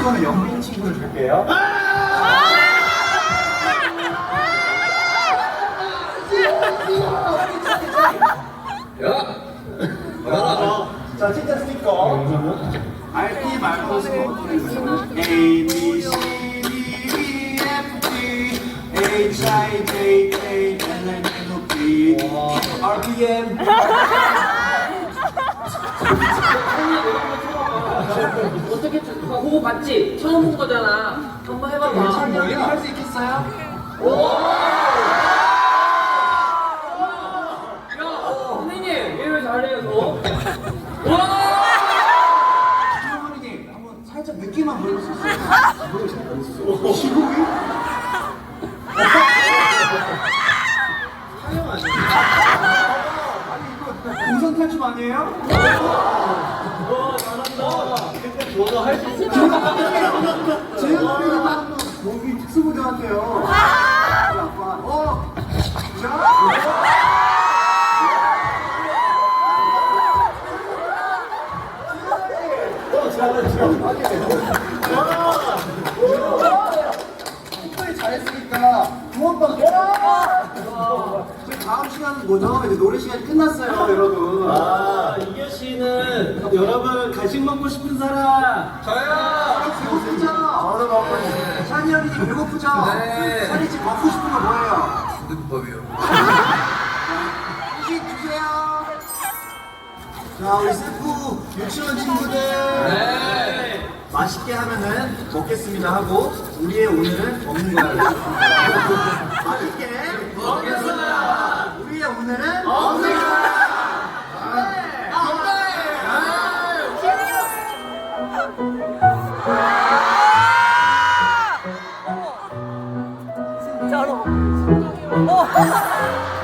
스티커는 영민 친구를 줄게요. 자, 진짜 스티커. RP 말고 스티커. A, B, C, D, E, F, G, H, I, J, K, L, M, N, O, P, RPM. 어떻 봤지? 처음 본 거잖아. 한번 해봐봐. 찬영이 할수 있겠어요? 야, 선생님, 왜 잘해요, 너? 와! 할머니님 한번 살짝 느낌만 보여줄 수 있어요? 시국이? 촬영 아니에요? 아니 이거 공선 탈춤 아니에요? 특수부대한테요. 어? 자? 잘했으니까 구원받 저희 다음 시간은 뭐죠? 이제 노래 시간이 끝났어요, 여러분. 아, 씨는 여러분 간식 먹고 싶은 사람 저요! 배고프죠? 저도 먹고 싶어요. 찬이 형이 배고프죠? 네. 찬이 집 먹고 싶은 거 뭐예요? 등밥이요. 음식 주세요. 자, 우리 셀프 유치원 친구들. 네. 맛있게 하면은 먹겠습니다 하고 우리의 오늘은 먹는 거야. 맛있게 먹겠습니다. 진짜로.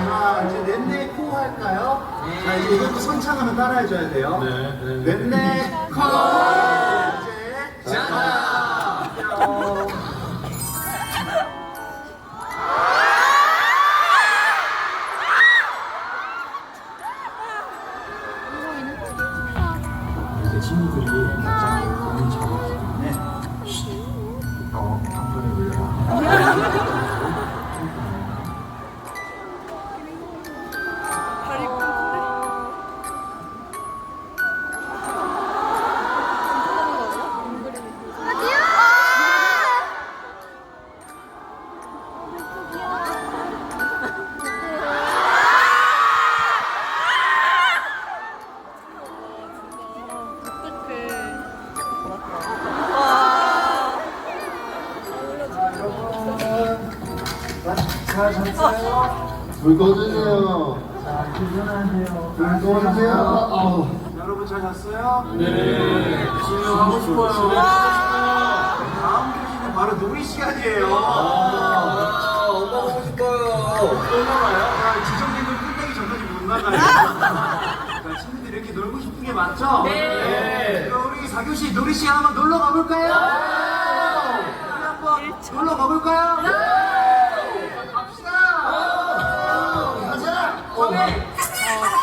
자, 이제 넷네 코 할까요? 자, 이제 이것도 선창하면 따라해줘야 돼요. 네, 넷네 코. 이제 자. 뿅. 이제 친구들이 갑자기 고민 잡았 잘 잤어요? 불 꺼주세요. 자, 일어나세요. 불 꺼주세요. 여러분 잘 잤어요? 네. 집에 가고 싶어요. 다음 교시는 바로 놀이 시간이에요. 아, 엄마 보고 싶어요. 또 나가요? 자, 지정님은 끝내기 전까지 못 나가요. 자, 친구들 이렇게 놀고 싶은 게 많죠? 네. 그럼 우리 4교시 놀이 시간 한번 놀러 가볼까요? 한번 놀러 가볼까요? 啊！